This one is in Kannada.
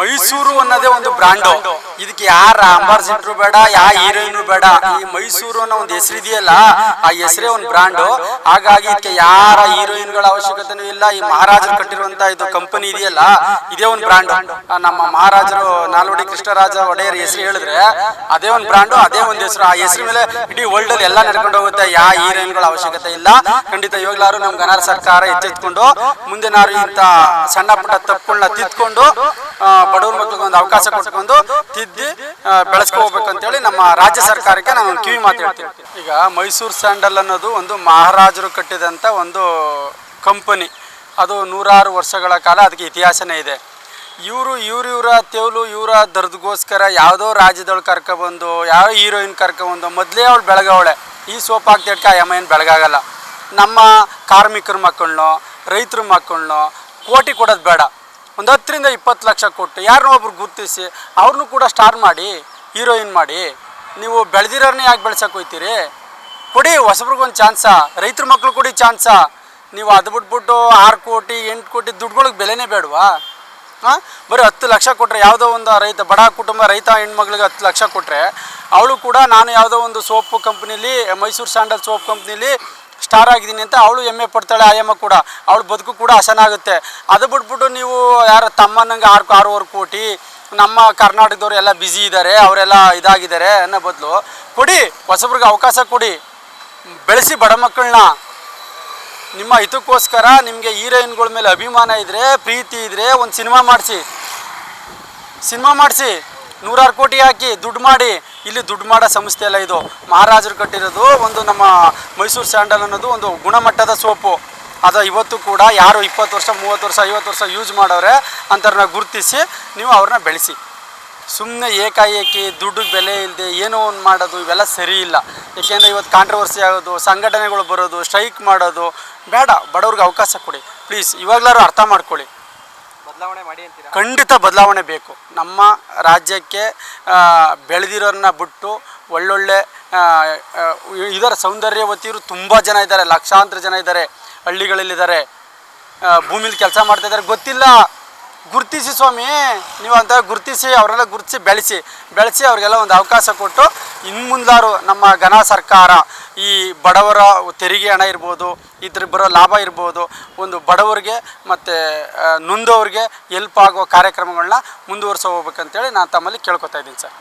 ಮೈಸೂರು ಅನ್ನೋದೇ ಒಂದು ಬ್ರಾಂಡು ಇದಕ್ಕೆ ಯಾರ ಅಂಬಾರ್ಸಿಟ್ರು ಬೇಡ, ಯಾ ಹೀರೋಯಿನ್ ಬೇಡ, ಈ ಮೈಸೂರು ಅನ್ನೋ ಒಂದು ಹೆಸರಿದೆಯಲ್ಲ ಆ ಹೆಸರೇ ಒಂದು ಬ್ರಾಂಡು ಹಾಗಾಗಿ ಇದಕ್ಕೆ ಯಾರ ಹೀರೋಯಿನ್ಗಳ ಅವಶ್ಯಕತೆನೂ ಇಲ್ಲ. ಈ ಮಹಾರಾಜರು ಕಟ್ಟಿರುವಂತ ಇದು ಕಂಪನಿ ಇದೆಯಲ್ಲ, ಇದೇ ಒಂದು ಬ್ರಾಂಡ್ ನಮ್ಮ ಮಹಾರಾಜರು ನಾಲ್ವಡಿ ಕೃಷ್ಣರಾಜ ಒಡೆಯರ್ ಹೆಸರು ಹೇಳಿದ್ರೆ, ಅದೇ ಒಂದು ಬ್ರಾಂಡು ಅದೇ ಒಂದು ಹೆಸರು. ಆ ಹೆಸರು ಮೇಲೆ ಇಡೀ ವರ್ಲ್ಡ್ ಅಲ್ಲಿ ಎಲ್ಲ ನಡ್ಕೊಂಡು ಹೋಗುತ್ತೆ. ಯಾ ಹೀರೋಯಿನ್ಗಳ ಅವಶ್ಯಕತೆ ಇಲ್ಲ. ಖಂಡಿತ ಇವಾಗ್ಲಾರು ನಮ್ ಕನ್ನಡ ಸರ್ಕಾರ ಎಚ್ಚೆತ್ಕೊಂಡು, ಮುಂದೆ ನಾವು ಇಂತ ಸಣ್ಣ ಪುಟ್ಟ ತಪ್ಪುಗಳನ್ನ ತಿದ್ಕೊಂಡು ಬಡವ್ರ ಮಕ್ಕಳಿಗೆ ಒಂದು ಅವಕಾಶ ಕೊಟ್ಕೊಂಡು ತಿದ್ದಿ ಆ, ಬೆಳೆಸ್ಕೊ ಹೋಗ್ಬೇಕು ಅಂತೇಳಿ ನಮ್ಮ ರಾಜ್ಯ ಸರ್ಕಾರಕ್ಕೆ ನಾನು ಕಿವಿ ಮಾತು ಹೇಳ್ತೀನಿ ಈಗ ಮೈಸೂರು ಸ್ಯಾಂಡಲ್ ಅನ್ನೋದು ಒಂದು ಮಹಾರಾಜರು ಕಟ್ಟಿದಂಥ ಒಂದು ಕಂಪನಿ. ಅದು ನೂರಾರು ವರ್ಷಗಳ ಕಾಲ ಅದಕ್ಕೆ ಇತಿಹಾಸನೇ ಇದೆ. ಇವರು ಇವ್ರ ಇವರ ತೇವಲು ಇವರ ದರ್ದಗೋಸ್ಕರ ಯಾವುದೋ ರಾಜ್ಯದೊಳಗೆ ಕರ್ಕೊಬಂದು ಯಾವ ಹೀರೋಯಿನ್ ಕರ್ಕೊಬಂದು ಮೊದಲೇ ಅವಳು ಬೆಳಗಾವಳೆ ಈ ಸೋಪ್ ಹಾಕ್ತಿಡ್ಕ ಆ ಏನು ಬೆಳಗಾಗಲ್ಲ. ನಮ್ಮ ಕಾರ್ಮಿಕರ ಮಕ್ಕಳನ್ನೋ ರೈತರ ಮಕ್ಕಳನ್ನೋ ಕೋಟಿ ಕೊಡೋದು ಬೇಡ. ಒಂದು ಹತ್ತರಿಂದ ಇಪ್ಪತ್ತು ಲಕ್ಷ ಕೊಟ್ಟು ಯಾರನ್ನೋ ಒಬ್ರು ಗುರುತಿಸಿ ಅವ್ರನ್ನೂ ಕೂಡ ಸ್ಟಾರ್ ಮಾಡಿ ಹೀರೋಯಿನ್ ಮಾಡಿ, ನೀವು ಬೆಳೆದಿರೋನೇ ಯಾಕೆ ಬೆಳ್ಸಕ್ಕೆ ಹೋಗ್ತೀರಿ ಕೊಡಿ ಹೊಸಬ್ರಿಗೊಂದು ಚಾನ್ಸ ರೈತರ ಮಕ್ಳು ಕೊಡಿ ಚಾನ್ಸ ನೀವು ಅದು ಬಿಟ್ಬಿಟ್ಟು ಆರು ಕೋಟಿ, ಎಂಟು ಕೋಟಿ ದುಡ್ಡುಗಳಿಗೆ ಬೆಲೆನೇ ಬೇಡವಾ? ಹಾಂ ಬರೀ ಹತ್ತು ಲಕ್ಷ ಕೊಟ್ಟರೆ ಯಾವುದೋ ಒಂದು ರೈತ, ಬಡ ಕುಟುಂಬ ರೈತ ಹೆಣ್ಮಗಳಿಗೆ ಹತ್ತು ಲಕ್ಷ ಕೊಟ್ಟರೆ ಅವಳು ಕೂಡ ನಾನು ಯಾವುದೋ ಒಂದು ಸೋಪ್ ಕಂಪ್ನಿಲಿ ಮೈಸೂರು ಸ್ಯಾಂಡಲ್ ಸೋಪ್ ಕಂಪ್ನಿಲಿ ಸ್ಟಾರ್ ಆಗಿದ್ದೀನಿ ಅಂತ ಅವಳು ಹೆಮ್ಮೆ ಪಡ್ತಾಳೆ ಆಯಮ್ಮ ಕೂಡ. ಅವಳು ಬದುಕು ಕೂಡ ಹಸನಾಗುತ್ತೆ. ಅದು ಬಿಟ್ಬಿಟ್ಟು ನೀವು ಯಾರು ತಮ್ಮನಂಗೆ ಆರು, ಆರೂವರೆ ಕೋಟಿ, ನಮ್ಮ ಕರ್ನಾಟಕದವ್ರು ಎಲ್ಲ ಬ್ಯುಸಿ ಇದ್ದಾರೆ ಅವರೆಲ್ಲ ಇದಾಗಿದ್ದಾರೆ ಅನ್ನೋ ಬದಲು ಕೊಡಿ, ಹೊಸಬ್ರಿಗೆ ಅವಕಾಶ ಕೊಡಿ. ಬೆಳೆಸಿ ಬಡ ಮಕ್ಕಳನ್ನ. ನಿಮ್ಮ ಹಿತಕ್ಕೋಸ್ಕರ ನಿಮಗೆ ಹೀರೋಯಿನ್ಗಳ ಮೇಲೆ ಅಭಿಮಾನ ಇದ್ದರೆ ಪ್ರೀತಿ ಇದ್ದರೆ ಒಂದು ಸಿನಿಮಾ ಮಾಡಿಸಿ. ಸಿನಿಮಾ ಮಾಡಿಸಿ. ನೂರಾರು ಕೋಟಿ ಹಾಕಿ ದುಡ್ಡು ಮಾಡಿ ಇಲ್ಲಿ ದುಡ್ಡು ಮಾಡೋ ಸಂಸ್ಥೆ ಅಲ್ಲ ಇದು. ಮಹಾರಾಜರು ಕಟ್ಟಿರೋದು ಒಂದು ನಮ್ಮ ಮೈಸೂರು ಸ್ಯಾಂಡಲ್ ಅನ್ನೋದು ಒಂದು ಗುಣಮಟ್ಟದ ಸೋಪು. ಅದು ಇವತ್ತು ಕೂಡ ಯಾರು ಇಪ್ಪತ್ತು ವರ್ಷ, ಮೂವತ್ತು ವರ್ಷ, ಐವತ್ತು ವರ್ಷ ಯೂಸ್ ಮಾಡೋರೆ ಅಂಥವ್ರನ್ನ ಗುರುತಿಸಿ ನೀವು ಅವ್ರನ್ನ ಬೆಳೆಸಿ. ಸುಮ್ಮನೆ ಏಕಾಏಕಿ ದುಡ್ಡು ಬೆಲೆ ಇಲ್ಲದೆ ಏನೋ ಒಂದು ಮಾಡೋದು ಇವೆಲ್ಲ ಸರಿ ಇಲ್ಲ. ಏಕೆಂದರೆ ಇವತ್ತು ಕಾಂಟ್ರವರ್ಸಿ ಆಗೋದು, ಸಂಘಟನೆಗಳು ಬರೋದು ಸ್ಟ್ರೈಕ್ ಮಾಡೋದು ಬೇಡ, ಬಡವ್ರಿಗೆ ಅವಕಾಶ ಕೊಡಿ. ಪ್ಲೀಸ್ ಇವಾಗಲಾರು ಅರ್ಥ ಮಾಡ್ಕೊಳ್ಳಿ. ಬದಲಾವಣೆ ಮಾಡಿ ಅಂತೀರಾ? ಖಂಡಿತ ಬದಲಾವಣೆ ಬೇಕು. ನಮ್ಮ ರಾಜ್ಯಕ್ಕೆ ಬೆಳೆದಿರೋರನ್ನ ಬಿಟ್ಟು ಒಳ್ಳೊಳ್ಳೆ ಇದರ ಸೌಂದರ್ಯ ಸೌಂದರ್ಯವತಿಯರು ತುಂಬ ಜನ ಇದ್ದಾರೆ. ಲಕ್ಷಾಂತರ ಜನ ಇದ್ದಾರೆ. ಹಳ್ಳಿಗಳಲ್ಲಿದ್ದಾರೆ. ಭೂಮಿಲಿ ಕೆಲಸ ಮಾಡ್ತಾ ಇದ್ದಾರೆ. ಗೊತ್ತಿಲ್ಲ. ಗುರುತಿಸಿ ಸ್ವಾಮಿ ನೀವು ಅಂತ ಗುರುತಿಸಿ ಅವರೆಲ್ಲ ಗುರುತಿಸಿ ಬೆಳೆಸಿ ಬೆಳೆಸಿ ಅವರಿಗೆಲ್ಲ ಒಂದು ಅವಕಾಶ ಕೊಟ್ಟು ಇನ್ನು ಮುಂದಾರು ನಮ್ಮ ಘನ ಸರ್ಕಾರ, ಈ ಬಡವರ ತೆರಿಗೆ ಹಣ ಇರ್ಬೋದು, ಇದ್ರ ಬರೋ ಲಾಭ ಇರ್ಬೋದು, ಒಂದು ಬಡವರಿಗೆ ಮತ್ತು ನೊಂದವ್ರಿಗೆ ಎಲ್ಪ್ ಆಗೋ ಕಾರ್ಯಕ್ರಮಗಳನ್ನ ಮುಂದುವರ್ಸ ಹೋಗ್ಬೇಕಂತೇಳಿ ನಾನು ತಮ್ಮಲ್ಲಿ ಕೇಳ್ಕೊತಾ ಇದ್ದೀನಿ ಸರ್.